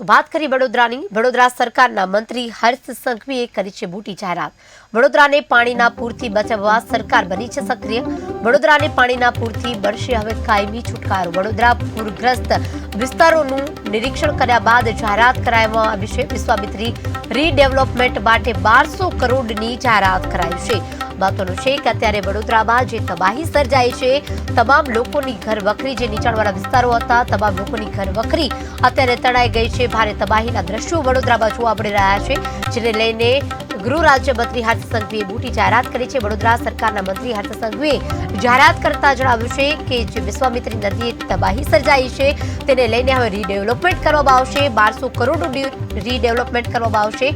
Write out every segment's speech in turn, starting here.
તો વાત કરી વડોદરાની. વડોદરા સરકારના મંત્રી હર્ષ સંઘવીએ કરી છે મોટી જાહેરાત. વડોદરાને પાણીના પૂરથી બચાવવા સરકાર બની છે સક્રિય. વડોદરાને પાણીના પૂરથી બનશે હવે કાયમી છુટકારો. વડોદરા પૂરગ્રસ્ત વિસ્તારોનું નિરીક્ષણ કર્યા બાદ જાહેરાત કરાવવામાં આવી છે. વિશ્વામિત્રી રીડેવલપમેન્ટ માટે બારસો કરોડની જાહેરાત કરાઈ છે. મહત્વનું છે કે અત્યારે વડોદરામાં જે તબાહી સર્જાઈ છે, તમામ લોકોની ઘર વખરી જે નીચાણવાળા વિસ્તારો હતા, તમામ લોકોની ઘર વખરી અત્યારે તણાઈ ગઈ છે. ભારે તબાહીના દ્રશ્યો વડોદરામાં જોવા મળી રહ્યા છે, જેને લઈને ગૃહ રાજ્યમંત્રી હર્ષ સંઘવીએ મોટી જાહેરાત કરી છે. વડોદરા સરકારના મંત્રી હર્ષ સંઘવીએ જાહેરાત કરતા જણાવ્યું છે કે જે વિશ્વામિત્રી નદીએ તબાહી સર્જાઈ છે, તેને લઈને હવે રીડેવલપમેન્ટ કરવામાં આવશે. બારસો કરોડનું રીડેવલપમેન્ટ કરવામાં આવશે.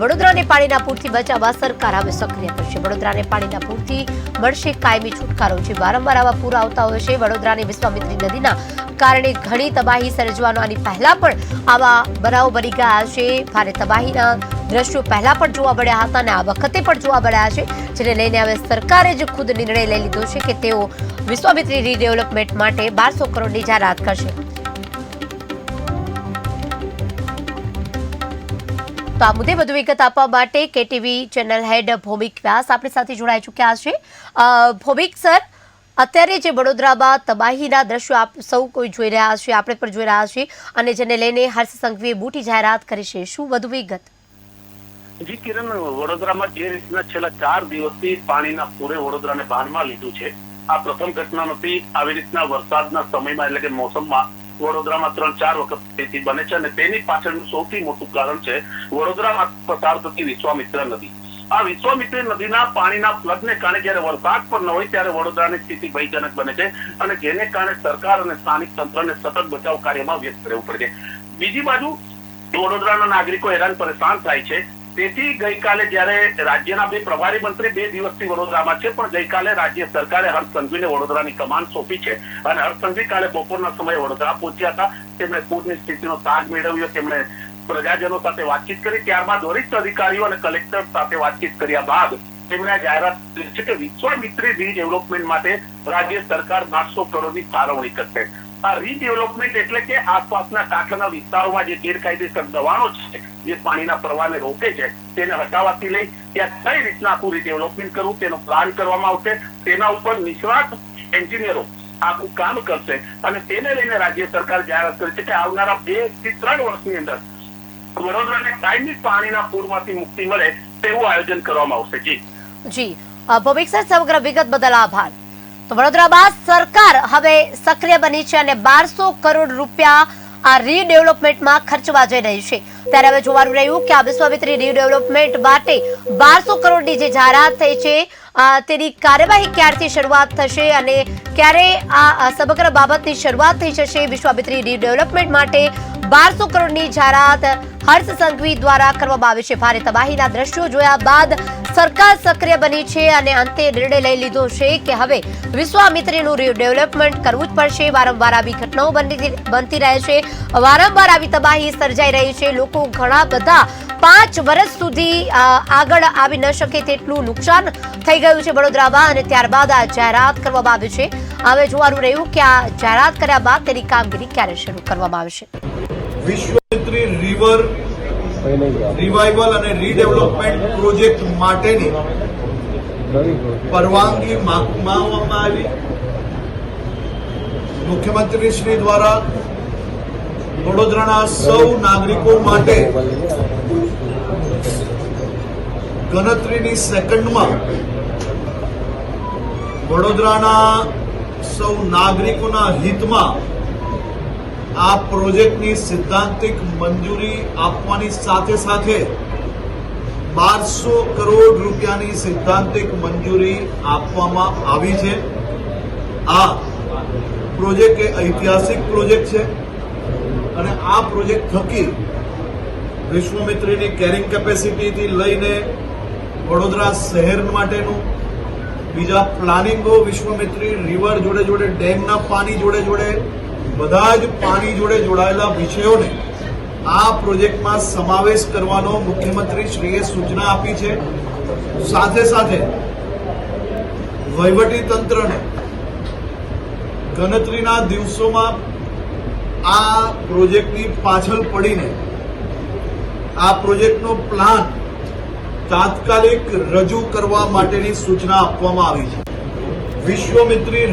વડોદરાને પાણીના પૂરથી બચાવવા સરકાર હવે સક્રિય કરશે વડોદરાને પાણીના પૂરથી મળશે કાયમી છુટકારો છે વારંવાર આવા પૂર આવતા હોય છે. વડોદરાની વિશ્વામિત્રી નદીના કારણે ઘણી તબાહી સર્જવાનો આની પહેલા પણ આવા બનાવો બની ગયા છે. ભારે તબાહીના દ્રશ્યો પહેલા પણ જોવા મળ્યા હતા અને આ વખતે પણ જોવા મળ્યા છે, જેને લઈને હવે સરકારે જ ખુદ નિર્ણય લઈ લીધો છે કે તેઓ વિશ્વામિત્રી રીડેવલપમેન્ટ માટે બારસો કરોડની જાહેરાત કરશે. તો આ મુદ્દે વધુ વિગત આપવા માટે KTV channel head Bhaumik Vyas આપણી સાથે જોડાઈ ચૂક્યા છે. ભૌમિક સર, અત્યારે જે વડોદરામાં તબાહીના દ્રશ્યો આપ સૌ કોઈ જોઈ રહ્યા છે, આપણે પણ જોઈ રહ્યા છીએ, અને જેને લઈને હર્ષ સંઘવીએ મોટી જાહેરાત કરી છે. શું વધુ વિગત? જી કિરણ વડોદરામાં જે રીતના છેલ્લા ચાર દિવસથી પાણીના પૂરે વડોદરાને બાનમાં લીધું છે, આ પ્રથમ ઘટના નથી આવી રીતના વરસાદના સમયમાં એટલે કે મોસમમાં વડોદરામાં ત્રણ ચાર વખત સ્થિતિ બને છે અને તેની પાછળનું સૌથી મોટું કારણ છે વડોદરામાં પસાર થતી વિશ્વામિત્ર નદી. આ વિશ્વામિત્ર નદીના પાણીના ફ્લડને કારણે જ્યારે વરસાદ પણ ન હોય ત્યારે વડોદરાની સ્થિતિ ભયજનક બને છે અને જેને કારણે સરકાર અને સ્થાનિક તંત્રને સતત બચાવ કાર્યમાં વ્યસ્ત રહેવું પડે છે. બીજી બાજુ વડોદરાના નાગરિકો હેરાન પરેશાન થાય છે તેથી ગઈકાલે જયારે રાજ્યના બે પ્રભારી મંત્રી બે દિવસથી વડોદરામાં છે, પણ ગઈકાલે રાજ્ય સરકારે હર્ષ સંઘવીને વડોદરાની કમાન સોંપી છે. અને હર્ષ સંઘવી કાલે બપોરના સમયે વડોદરા પહોંચ્યા હતા. તેમણે પૂરની સ્થિતિનો તાગ મેળવ્યો, તેમણે પ્રજાજનો સાથે વાતચીત કરી. ત્યારબાદ વરિષ્ઠ અધિકારીઓ અને કલેક્ટર સાથે વાતચીત કર્યા બાદ તેમણે આ જાહેરાત છે કે વિશ્વામિત્રી રીડેવલપમેન્ટ માટે રાજ્ય સરકાર બારસો કરોડની ફાળવણી કરશે. આ રીડેવલપમેન્ટ એટલે કે આસપાસના કાંઠાના વિસ્તારોમાં જે ગેરકાયદેસર દવાનો છે, જે પાણીના પ્રવાહને રોકે છે, તેને હટાવવાથી લઈ ત્યાં કઈ રીતના આખું રીડેવલપમેન્ટ કરવું, તેનો પ્લાન કરવામાં આવશે, તેના ઉપર નિષ્ણાત એન્જિનિયરો આખું કામ કરશે અને તેને લઈને રાજ્ય સરકાર જાહેરાત કરી છે કે આવનારા બેથી ત્રણ વર્ષની અંદર વડોદરાને કાયમી પાણીના પૂરમાંથી મુક્તિ મળે તેવું આયોજન કરવામાં આવશે. જી. જી. ભવિક સર સમગ્ર વિગત બદલ આભાર. તો વડોદરામાં સરકાર હવે સક્રિય બની છે અને બારસો કરોડ રૂપિયા આ રીડેવલપમેન્ટમાં ખર્ચવા જઈ રહી છે. ત્યારે હવે જોવાનું રહ્યું કે આ વિશ્વામિત્રી રીડેવલપમેન્ટ માટે બારસો કરોડની જે જાહેરાત થઈ છે તેની કાર્યવાહી ક્યારથી શરૂઆત થશે અને ક્યારે આ સમગ્ર બાબતની શરૂઆત થઈ જશે વિશ્વામિત્રી રીડેવલપમેન્ટ માટે બારસો કરોડની જાહેરાત હર્ષ સંઘવી દ્વારા કરવામાં આવી છે. ભારે તબાહીના દ્રશ્યો જોયા બાદ સરકાર સક્રિય બની છે અને અંતે નિર્ણય લઈ લીધો છે કે હવે વિશ્વામિત્રીનું ડેવલપમેન્ટ કરવું જ પડશે. વારંવાર આવી ઘટનાઓ બનતી રહે છે. વારંવાર આવી તબાહી સર્જાઈ રહી છે. લોકો ઘણા બધા પાંચ વર્ષ સુધી આગળ આવી ન શકે તેટલું નુકસાન થઈ ગયું છે વડોદરામાં અને ત્યારબાદ આ જાહેરાત કરવામાં આવી છે. હવે જોવાનું રહ્યું કે આ જાહેરાત કર્યા બાદ તેની કામગીરી ક્યારે શરૂ કરવામાં આવશે. વિશ્વામિત્રી રિવર રિવાઇવલ અને રીડેવલપમેન્ટ પ્રોજેક્ટ માટેની પરવાનગી માંગવામાં આવી. મુખ્યમંત્રીશ્રી દ્વારા વડોદરાના સૌ નાગરિકો માટે ગણતરીની સેકન્ડમાં વડોદરાના સૌ નાગરિકોના હિતમાં આ પ્રોજેક્ટની સિદ્ધાંતિક મંજૂરી આપવાની સાથે સાથે બારસો કરોડ રૂપિયાની સિદ્ધાંતિક મંજૂરી આપવામાં આવી છે. આ પ્રોજેક્ટ એ ઐતિહાસિક પ્રોજેક્ટ છે અને આ પ્રોજેક્ટ થકી વિશ્વમિત્રીની કેરિંગ કેપેસિટીથી લઈને વડોદરા શહેર માટેનું બીજા પ્લાનિંગો વિશ્વમિત્રી રિવર જોડે જોડે, ડેમના પાણી જોડે જોડે બધા જ પાણી જોડે જોડાયેલા વિષયોને આ પ્રોજેક્ટમાં સમાવેશ કરવાનો મુખ્યમંત્રી સૂચના આપી છે. સાથે સાથે વહીવટી ગણતરીના દિવસોમાં આ પ્રોજેક્ટની પાછળ પડીને આ પ્રોજેક્ટનો પ્લાન તાત્કાલિક રજૂ કરવા માટેની સૂચના આપવામાં આવી છે. વિશ્વમિત્રી